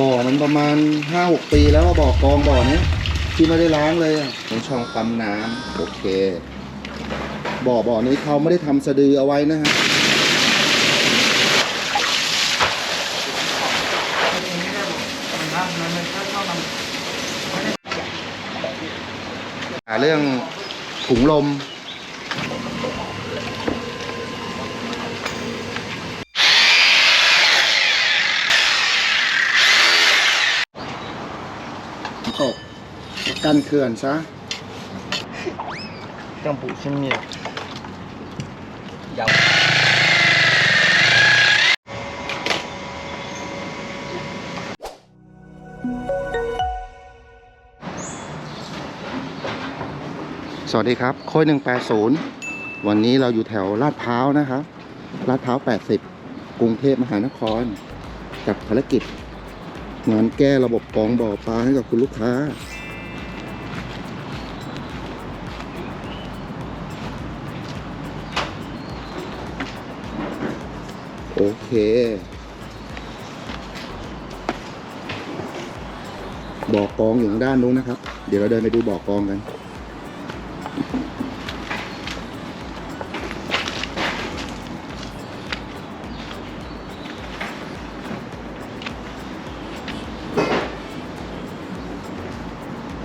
บ่อมันประมาณห้าหกปีแล้วอะบ่อกองบ่อเนี้ยที่ไม่ได้ล้างเลยอะเป็นช่องปั๊มน้ำโอเค บ่อบ่อนี้เขาไม่ได้ทำสะดือเอาไว้นะฮะหาเรื่องถุงลม ตกกันเขื่อนซะกังปูชิมเนี่ยยาวสวัสดีครับโค้ยนย์วันนี้เราอยู่แถวลาดพร้าวนะครับลาดพร้าวแปดสิบกรุงเทพมหานคร กับภารกิจ งานแก้ระบบกองบ่อปลาให้กับคุณลูกค้า โอเค บ่อกองอยู่ทางด้านนู้นนะครับ เดี๋ยวเราเดินไปดูบ่อกองกัน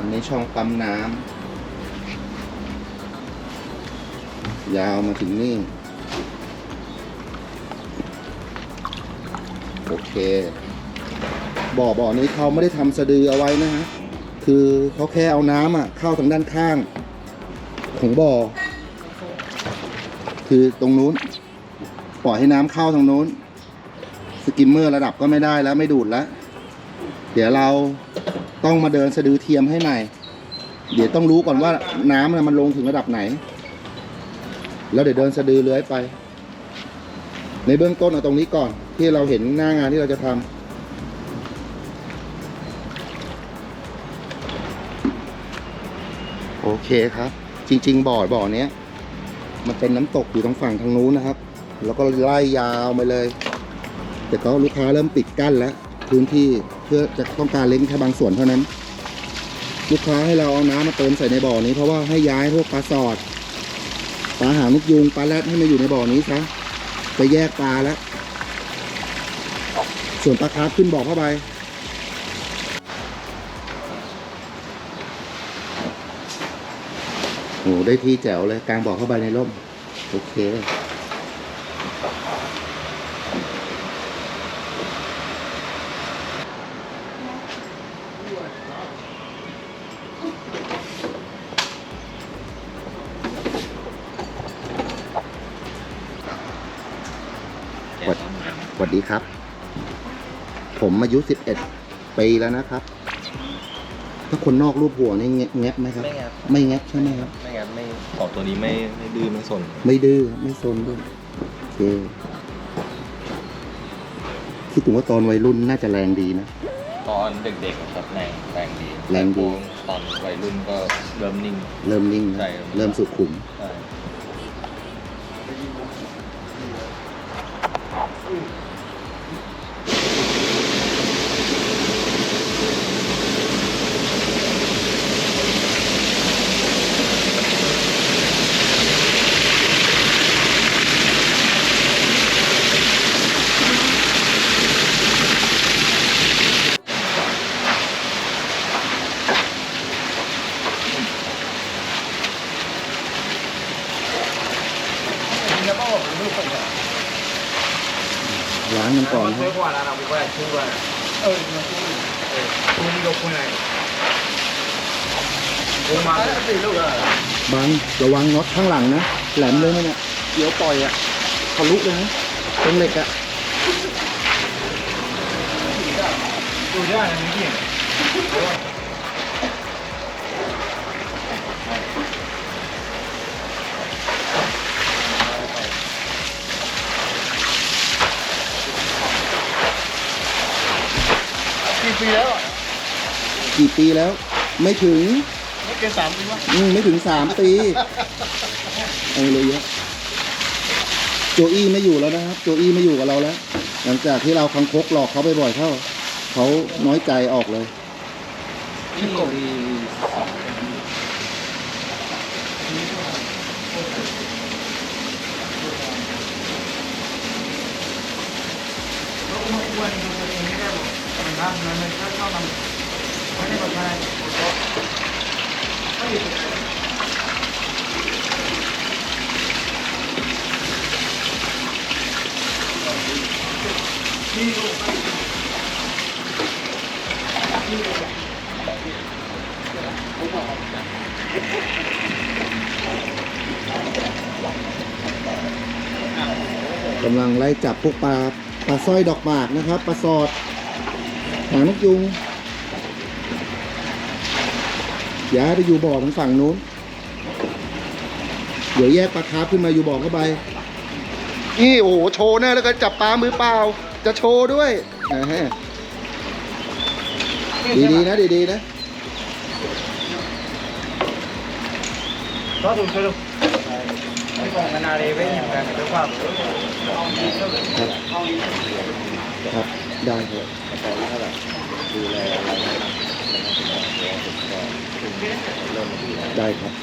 อันนี้ช่องปั๊มน้ำยาวมาถึงนี่ โอเค บ่อบ่อนี้เขาไม่ได้ทำสะดือเอาไว้นะฮะ คือเขาแค่เอาน้ำอะ เข้าทางด้านข้าง ของบ่อ คือตรงนู้น ปล่อยให้น้ำเข้าทางนู้น สกิมเมอร์ระดับก็ไม่ได้แล้วไม่ดูดแล้ว เดี๋ยวเรา ต้องมาเดินสะดือเทียมให้ใหม่ เดี๋ยวต้องรู้ก่อนว่าน้ำน่ะมันลงถึงระดับไหน แล้วเดี๋ยวเดินสะดือเลื้อยไป ในเบื้องต้นเอาตรงนี้ก่อน ที่เราเห็นหน้างานที่เราจะทำโอเคครับ จริง ๆ บ่อบ่อเนี้ย มันเป็นน้ำตกอยู่ตรงฝั่งทางนู้นนะครับ แล้วก็ไล่ยาวไปเลย แต่ก็ลูกค้าเริ่มปิดกั้นแล้ว พื้นที่ พื่อจะต้องการเล้งแค่บางส่วนเท่านั้น ลูกค้าให้เราเอาน้ำมาเติมใส่ในบ่อนี้ เพราะว่าให้ย้ายพวกปลาสอดปลาหางนกยูงปลาแรดให้มาอยู่ในบ่อนี้ซะไปแยกปลาแล้ว ส่วนปลาคาร์ฟขึ้นบ่อเข้าไปโอ้ได้ที่แจ๋วเลยกลางบ่อเข้าไปในร่ม โอเค สวัสสวัส ดีครับ ผมอายุสิบเอ็ดปีแล้วนะครับ ถ้าคนนอกรูปหัวนี่แงะแงบไหมครับ ไม่งับไม่แงบใช่ไหมครับ ไม่งับไม่ของตัวนี้ไม่ไม่ดื้อไม่สนไม่ดื้อไม่ซนด้วยโอเคคิดถึงว่าตอนวัยรุ่นน่าจะแรงดีนะ ตอนเด็กๆครับแรงแรงดีแรงดี ตอนวัยรุ่นก็เริ่มนิ่ง เริ่มนิ่งนะใช่ครับเริ่มสุขุมใช่ ล้างกันก่อนครับ บางระวังน็อตข้างหลังนะ แหลมเลยนะเนี่ยเดี๋ยวปล่อยอะทะลุเลยนะเป็นเหล็กอะดูได้ไหมพี่ กี่ปีแล้ว ไม่ถึงไม่เกินสามปีวะอืมไม่ถึงสามปีเอาเลยเยอะโจอี้ไม่อยู่แล้วนะครับ โจอี้ไม่อยู่กับเราแล้ว หลังจากที่เราคังคกหลอกเขาไปบ่อยเข้า เขาน้อยใจออกเลยที่กดีก็มาอ้วนดูตัวเองไม่ได้หรอกมันทำมันไม่ชอบชอบมันไม่ได้แบบอะไรไม่อยู่ตรงไหน กำลังไล่จับพวกปลาปลาสร้อยดอกหมากนะครับปลาสอดหางนกยุงย้ายไปอยู่บ่อทางฝั่งนู้น เดี๋ยวแยกปลาคาร์ฟขึ้นมาอยู่บ่อเข้าไปนี่โอ้โหโชว์แน่แล้วก็จับปลามือเปล่า จะโชว์ด้วยดีๆนะดีๆนะ ก็ถูกใช่รือไม่ของกันอะไรไม่อย่างกันแต่ว่าครับได้ครับต่อได้ครับ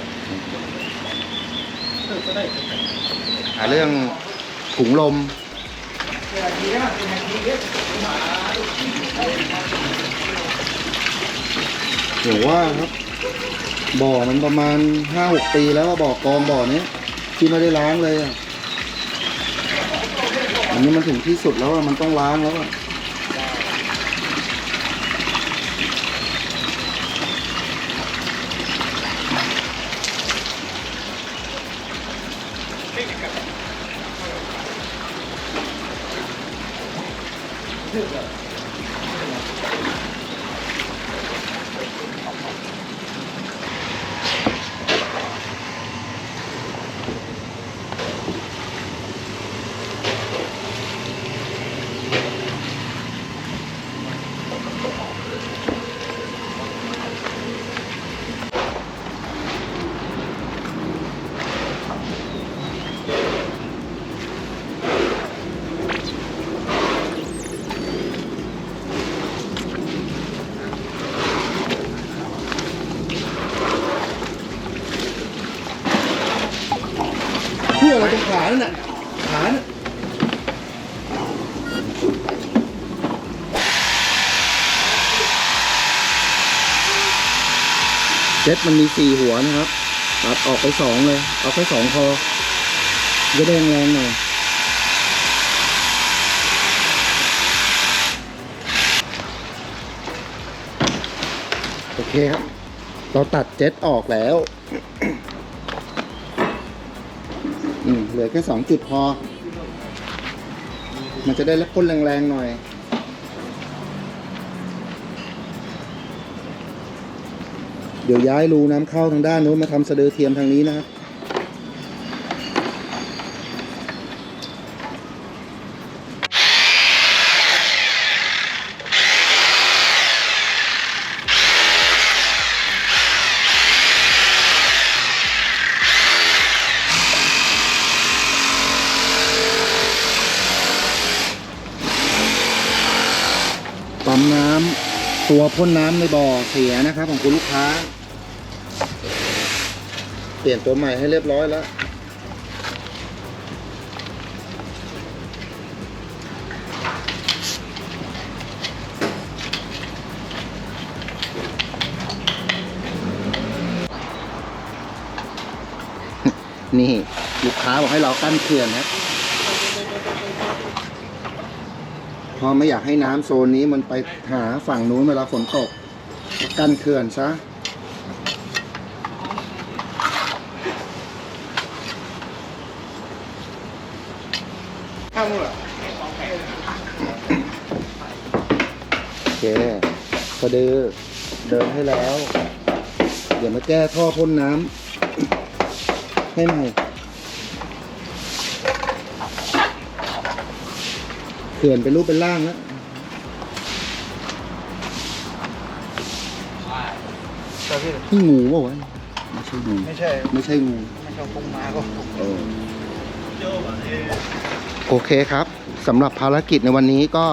หาเรื่องถุงลม เดี๋ยวว่าครับ บ่อมันประมาณห้าหกปีแล้วว่าบ่อกองบ่อนี้ที่ไม่ได้ล้างเลยอะอันนี้มันถึงที่สุดแล้วอะมันต้องล้างแล้วอะ อะไรตรงขานั่นน่ะขาน่ะเจ็ตมันมีสี่หัวนะครับตัดออกไปสองเลยเอาไปสองพอจะได้แรงๆหน่อยโอเคครับ เราตัดเจ็ตออกแล้ว อืมเหลือแค่สองจุดพอ มันจะได้รับพ่นแรงๆหน่อย เดี๋ยวย้ายรูน้ำเข้าทางด้านนู้นมาทำสะดือเทียมทางนี้นะครับ ตัวพ่นน้ำในบ่อเสียนะครับ ของคุณลูกค้า เปลี่ยนตัวใหม่ให้เรียบร้อยแล้วนี่ ลูกค้าบอกให้เรากั้นเขื่อนครับ เพราะไม่อยากให้น้ำโซนนี้มันไปหาฝั่งนู้นเวลาฝนตกกันเขื่อนซะข้าวมือโอเคสะดือเดินให้แล้ว เดี๋ยวมาแก้ท่อพ่นน้ำให้ใหม่ เขื่อนเป็นรูปเป็นร่างแล้วแต่พี่นี่งูเปล่าวะไม่ใช่งูไม่ใช่ไม่ใช่งูไม่ใชอบพุ่งมาก็เออโอเคครับสำหรับภารกิจในวันนี้ก็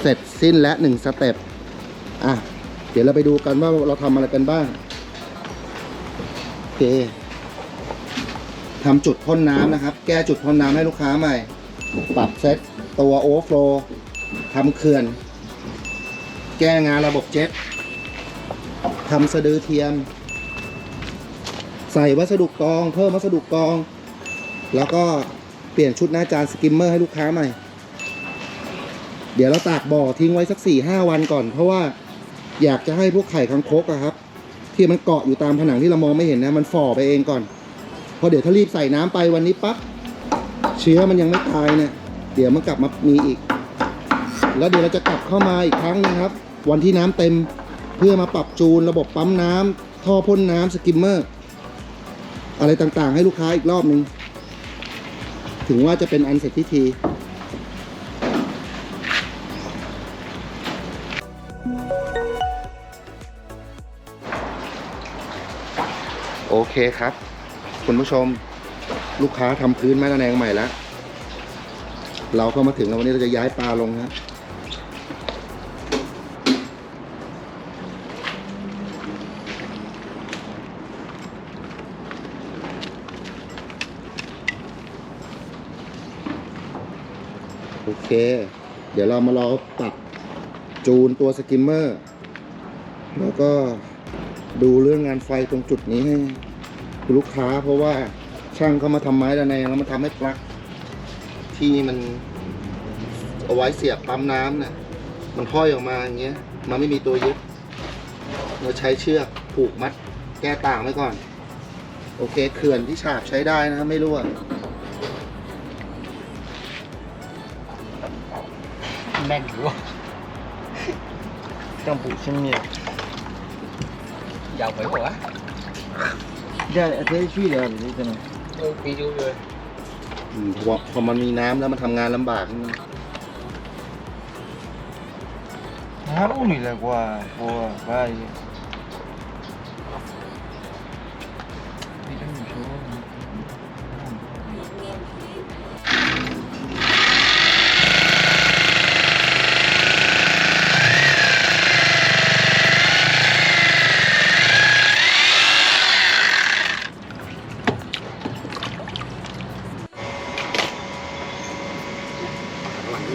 เสเสร็จสิ้นและหนึ่งสเต็ปอะ เดี๋ยวเราไปดูกันว่าเราทำอะไรกันบ้าง โอเคทำจุดพ่นน้ำนะครับ แก้จุดพ่นน้ำให้ลูกค้าใหม่ ปรับเซตตัวโอเวอร์โฟลทำเขื่อน แก้งานระบบเจ็ตทำสะดือเทียม ใส่วัสดุกอง เพิ่มวัสดุกอง แล้วก็เปลี่ยนชุดหน้าจานสกิมเมอร์ให้ลูกค้าใหม่ เดี๋ยวเราตากบ่อทิ้งไว้สักสี่ห้าวันก่อน เพราะว่าอยากจะให้พวกไข่คังคกอะครับ ที่มันเกาะอยู่ตามผนังที่เรามองไม่เห็นนะ มันฝ่อไปเองก่อนพราะเดี๋ยวถ้ารีบใส่น้ำไปวันนี้ปั๊บ เชื้อมันยังไม่ตายเนี่ย เดี๋ยวมันกลับมามีอีก แล้วเดี๋ยวเราจะกลับเข้ามาอีกครั้งนึงครับ วันที่น้ำเต็มเพื่อมาปรับจูนระบบปั๊มน้ำท่อพ่นน้ำสกิมเมอร์ อะไรต่างๆ ให้ลูกค้าอีกรอบนึงถึงว่าจะเป็นอันเสร็จพิธีโอเคครับ คุณผู้ชม ลูกค้าทำพื้นไม้ระแนงใหม่แล้ว เราก็มาถึงแล้ววันนี้เราจะย้ายปลาลงนะโอเค เดี๋ยวเรามารอปรับจูนตัวสกิมเมอร์ แล้วก็ดูเรื่องงานไฟตรงจุดนี้ให้ลูกค้าเพราะว่า ช่างเขามาทำไม้ระแนงแล้วมาทำให้ปลั๊กที่มันเอาไว้เสียบปั๊มน้ำน่ะมันห้อยออกมาอย่างเงี้ย มันไม่มีตัวยึดเราใช้เชือกผูกมัด แก้ต่างไว้ก่อน โอเคเขื่อนที่ฉาบใช้ได้นะครับไม่รั่ว แม่งรู้ต้องผูกเช่นนี้ giàu phải quá เดี๋ยวเธอช่วยเหลือหรือจะไง ยังปิวเลยอืพอพอมันมีน้ำแล้วมันทำงานลำบากใช่ไหม Ah, uy, la guagua, vaya. เ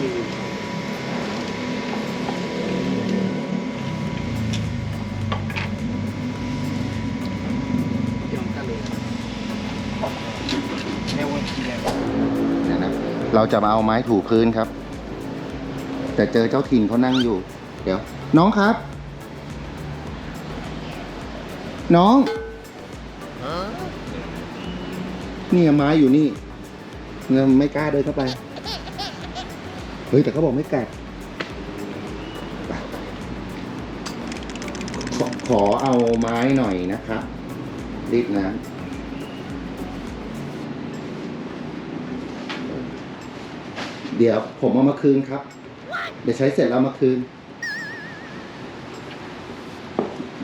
นี่ยนะเราจะมาเอาไม้ถูพื้นครับ แต่เจอเจ้าถิ่นเขานั่งอยู่ เดี๋ยว น้องครับ น้องเนี่ยไม้อยู่นี่เงินไม่กล้าเดินเข้าไป เฮ้ยแต่เขาบอกไม่กัด ขอขอเอาไม้หน่อยนะครับ รีบนะเดี๋ยวผมเอามาคืนครับ เดี๋ยวใช้เสร็จแล้วเอามาคืน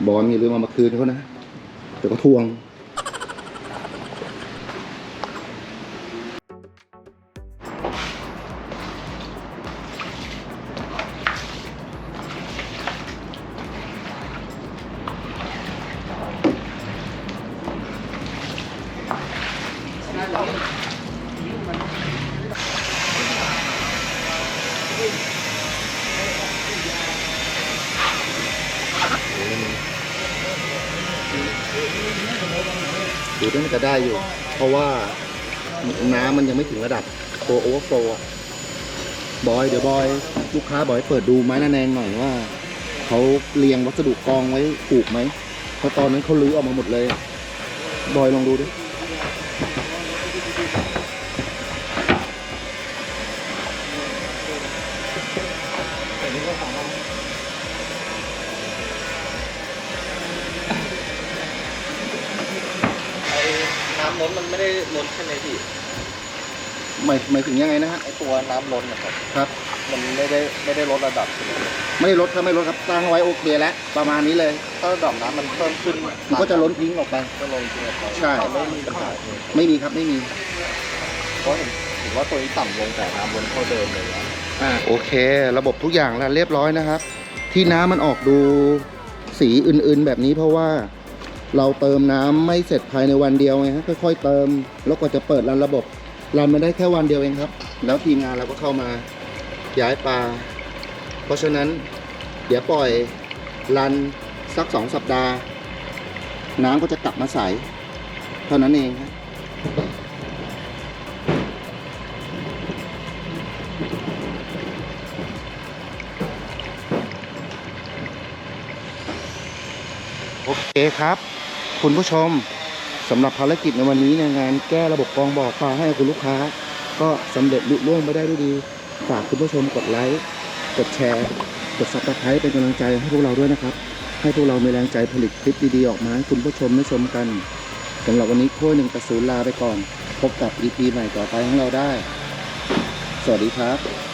บอลอย่าลืมเอามาคืนเขานะ เดี๋ยวก็ทวง จะได้อยู่ เพราะว่าน้ำมันยังไม่ถึงระดับตัวโอเวอร์โฟลบอยเดี๋ยวบอย ลูกค้าบอยเปิดดูไม้น้าแนงหน่อยว่าเขาเรียงวัสดุกองไว้ถูกไหมเพราะตอนนั้นเขาลื้อออกมาหมดเลย บอยลองดูดิ นมันไม่ได้ล้นแค่ในที่หมายหมายถึงยังไงนะฮะไอตัวน้ำล้นนะครับ ครับ มันไม่ได้ไม่ได้ลดระดับใช่ไหมไม่ได้ลดถ้าไม่ลดครับตั้งไว้โอเคแล้วประมาณนี้เลยถ้าระดับน้ำมันเพิ่มขึ้นมันก็จะล้นทิ้งออกไป ก็ลงจริงๆครับใช่ ไม่มีปัญหาเลยไม่มีครับไม่มี เพราะเห็นเห็นว่าตัวนี้ต่ำลงแต่น้ำล้นเท่าเดิมเลยนะอ่าโอเค ระบบทุกอย่างแล้วเรียบร้อยนะครับ ที่น้ำมันออกดูสีอื่นๆแบบนี้เพราะว่า เราเติมน้ำไม่เสร็จภายในวันเดียวไงฮะค่อยๆเติม แล้วก็จะเปิดรันระบบรันมาได้แค่วันเดียวเองครับ แล้วทีมงานเราก็เข้ามาย้ายปลา เพราะฉะนั้นเดี๋ยวปล่อยรันสักสองสัปดาห์ น้ำก็จะกลับมาใส เท่านั้นเองครับโอเคครับ คุณผู้ชมสำหรับภารกิจในวันนี้ในงานแก้ระบบกรองบ่อปลาให้คุณลูกค้า ก็สำเร็จลุล่วงไปได้ด้วยดี ฝากคุณผู้ชมกดไลค์กดแชร์ กดซับสไครต์เป็นกำลังใจให้พวกเราด้วยนะครับ ให้พวกเรามีแรงใจผลิตคลิปดีๆออกมาให้คุณผู้ชมได้ชมกันสำหรับวันนี้โค้ยหนึ่งกระสูนลาไปก่อน พบกับ EP ใหม่ต่อไปของเราได้ สวัสดีครับ